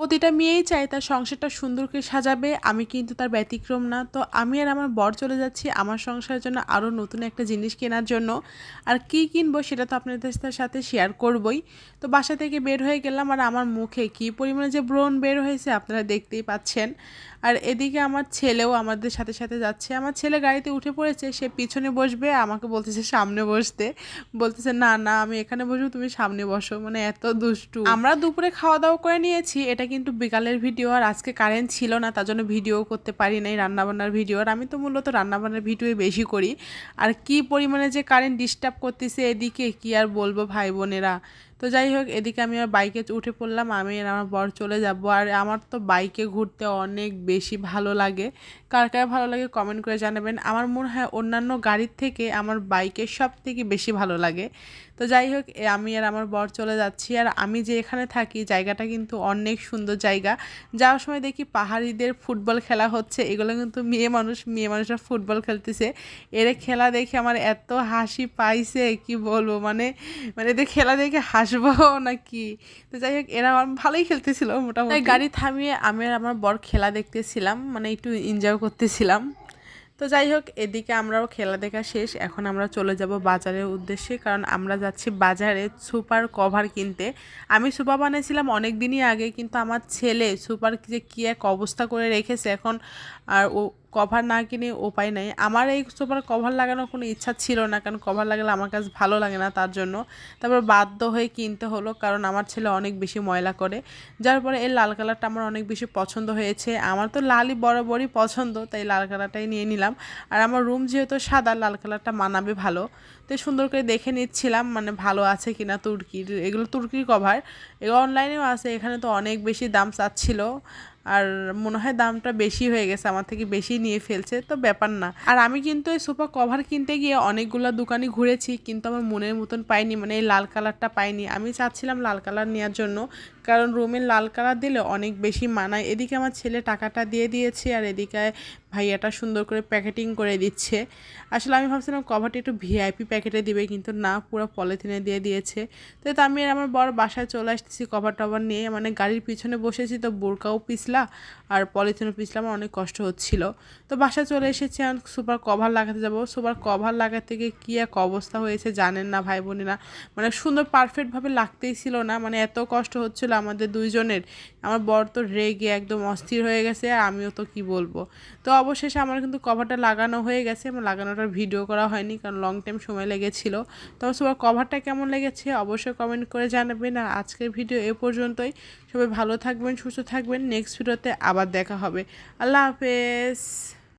প্রতিটা মেয়েই চায় তার সংসারটা সুন্দর করে সাজাবে, আমি কিন্তু তার ব্যতিক্রম না। তো আমি আর আমার বর চলে যাচ্ছি আমার সংসারের জন্য আরও নতুন একটা জিনিস কেনার জন্য। আর কী কিনবো সেটা তো আপনাদের সাথে শেয়ার করবই। তো বাসা থেকে বের হয়ে গেলাম আর আমার মুখে কী পরিমাণে যে ব্রণ বের হয়েছে আপনারা দেখতেই পাচ্ছেন। আর এদিকে আমার ছেলেও আমাদের সাথে সাথে যাচ্ছে। আমার ছেলে গাড়িতে উঠে পড়েছে, সে পিছনে বসবে, আমাকে বলতেছে সামনে বসতে। বলতেছে, না না, আমি এখানে বসবো, তুমি সামনে বসো। মানে এত দুষ্টু। আমরা দুপুরে খাওয়া দাওয়া করে নিয়েছি, এটা কিন্তু বিকালের ভিডিও আর আজকে কারেন্ট ছিল না, তার জন্য ভিডিও করতে পারি নাই, রান্নাবান্নার ভিডিও আর আমি তো মূলত রান্নাবান্নার ভিডিওই বেশি করি। আর কি পরিমাণে যে কারেন্ট ডিস্টার্ব করতেছে এদিকে কি আর বলব ভাই বোনেরা তো যাই হোক, এদিকে আমি আমার বাইকে উঠে পড়লাম। আমি আর আমার বর চলে যাব। আর আমার তো বাইকে ঘুরতে অনেক বেশি ভালো লাগে। কার কার ভালো লাগে কমেন্ট করে জানাবেন। আমার মনে হয় অন্যান্য গাড়ির থেকে আমার বাইকে সব থেকে বেশি ভালো লাগে। তো যাই হোক আমি আর আমার বর চলে যাচ্ছি। আর আমি যে এখানে থাকি, জায়গাটা কিন্তু অনেক সুন্দর জায়গা। যাওয়ার সময় দেখি পাহাড়িদের ফুটবল খেলা হচ্ছে। এগুলো কিন্তু মেয়ে মানুষ, মেয়ে মানুষরা ফুটবল খেলতেছে। এর খেলা দেখে আমার এত হাসি পাইছে, কি বলব? মানে মানে এদের খেলা দেখে হাসবো নাকি? তো যাই হোক, এরা আমার ভালোই খেলতেছিল মোটামুটি। গাড়ি থামিয়ে আমি আর আমার বর খেলা দেখতেছিলাম মানে একটু এনজয় করতেছিলাম। তো যাই হোক, এদিকে আমরাও খেলা দেখা শেষ। এখন আমরা চলে যাব বাজারের উদ্দেশ্যে, কারণ আমরা যাচ্ছি বাজারে সুপার কভার কিনতে। আমি সুপার বানিয়েছিলাম অনেক দিনই আগে, কিন্তু আমার ছেলে সুপার যে কী এক অবস্থা করে রেখেছে এখন, আর ও কভার না কিনে উপায় নেই। আমার এই সোফার কভার লাগানোর কোনো ইচ্ছা ছিল না, কারণ কভার লাগালে আমার কাছে ভালো লাগে না তার জন্য। তারপর বাধ্য হয়ে কিনতে হলো, কারণ আমার ছেলে অনেক বেশি ময়লা করে। যার পরে এই লাল কালারটা আমার অনেক বেশি পছন্দ হয়েছে। আমার তো লালই বরাবরই পছন্দ, তাই লাল কালারটাই নিয়ে নিলাম। আর আমার রুম যেহেতু সাদা, লাল কালারটা মানাবে ভালো। তো সুন্দর করে দেখে নিচ্ছিলাম মানে ভালো আছে কিনা তুর্কির, এগুলো তুর্কির কভার এগুলো অনলাইনেও আছে, এখানে তো অনেক বেশি দাম চাচ্ছিল। আর মনে হয় দামটা বেশি হয়ে গেছে, আমার থেকে বেশি নিয়ে ফেলছে, তো ব্যাপার না। আর আমি কিন্তু এই সোফা কভার কিনতে গিয়ে অনেকগুলো দোকানে ঘুরেছি, কিন্তু আমার মনের মতন পাইনি মানে এই লাল কালারটা পাইনি। আমি চাচ্ছিলাম লাল কালার নেওয়ার জন্য, কারণ রুমের লাল কালার দিলে অনেক বেশি মানায়। এদিকে আমার ছেলে টাকাটা দিয়ে দিয়েছে, আর এদিকে ভাইয়াটা সুন্দর করে প্যাকেটিং করে দিচ্ছে। আসলে আমি ভাবছিলাম কভারটা একটু ভিআইপি প্যাকেটে দিবে, কিন্তু না, পুরো পলিথিনে দিয়ে দিয়েছে। তো আমি আমার বড় বাসায় চলে আসতেছি কভার টভার নিয়ে। মানে গাড়ির পিছনে বসেছি তো, বোরকাও পিছলা আর পলিথিনও পিছলা আমার অনেক কষ্ট হচ্ছিল। তো বাসায় চলে এসেছি, এখন সুপার কভার লাগাতে যাব। সুপার কভার লাগাতে গিয়ে কী এক অবস্থা হয়েছে জানেন না ভাই বোনেরা। মানে সুন্দর পারফেক্টভাবে লাগতেই ছিল না। মানে এত কষ্ট হচ্ছিল আমাদের দুইজনের। আমার বর তো রেগে একদম অস্থির হয়ে গেছে, আর আমিও তো কি বলব। তো অবশেষে আমার কিন্তু কভারটা লাগানো হয়ে গেছে। আমার লাগানোটার ভিডিও করা হয়নি, কারণ লং টাইম সময় লেগেছিল। তো সবার কভারটা কেমন লেগেছে অবশ্যই কমেন্ট করে জানাবেন। আর আজকের ভিডিও এ পর্যন্তই। সবাই ভালো থাকবেন, সুস্থ থাকবেন। নেক্সট ভিডিওতে আবার দেখা হবে। আল্লাহ হাফেজ।